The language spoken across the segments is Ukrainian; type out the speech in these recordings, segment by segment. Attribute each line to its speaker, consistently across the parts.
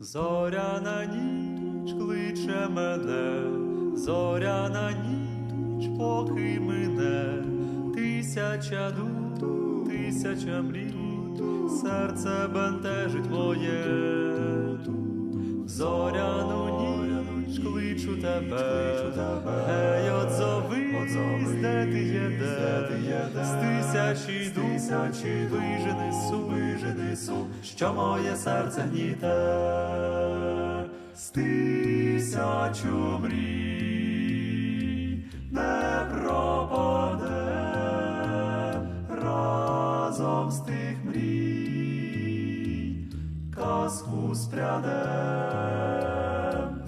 Speaker 1: Зоряна ніч кличе мене, зоряна ніч, поки мине, тисяча дум, тисяча мрій, серце бентежить моє. Зоряну ніч кличу тебе, гей, отзовись, тисячі дум, вижени сум, вижени сум, що моє серце гніте, з тисячу мрій не пропаде. Разом з тих мрій казку спрядем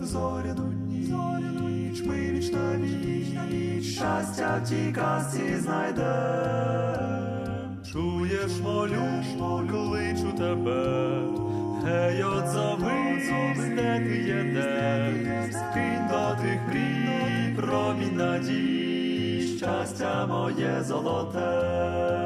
Speaker 1: в зоряну ніч, ми віч на віч, щастя в тій казці знайдем. Чуєш, молю, кличу тебе, гей, отзовись, де ти є, де, скинь до тих мрій, промінь надій, щастя моє золоте.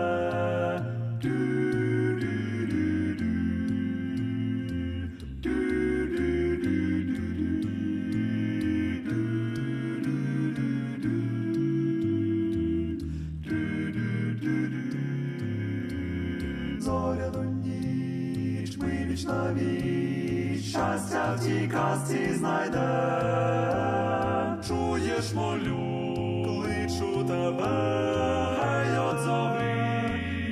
Speaker 1: Віч на віч, щастя в тій казці знайде, Чуєш, молю, кличу тебе, гей, отзови,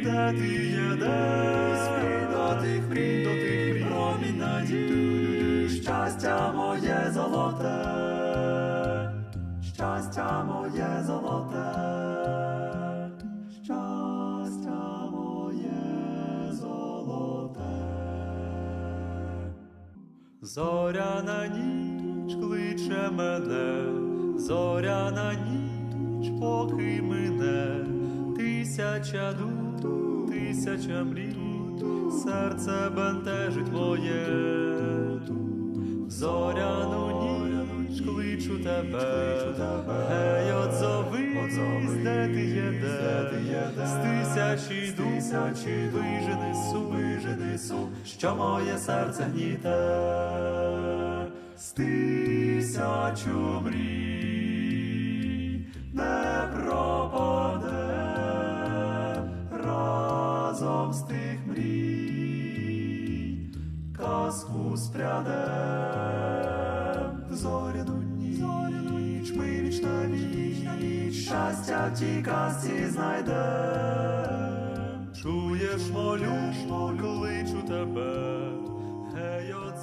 Speaker 1: де ти є, де спій до тих мрій, до тих мрій, промінь надій, щастя моє золоте, Зоряна ніч кличе мене, зоряна ніч, поки мине, тисяча дум, тисяча мрій, серце бентежить моє. Зоряну ніч кличу тебе, гей, отзовись, де ти є, де, з тисячі дум, вижени сум, вижени сум, що моє серце гніте, з тисячу мрій не пропаде. Разом з тих мрій казку спрядем в зоряну ніч, вічна віч, щастя в тій казці знайде, чуєш, молю, молю, личу тебе, гей, от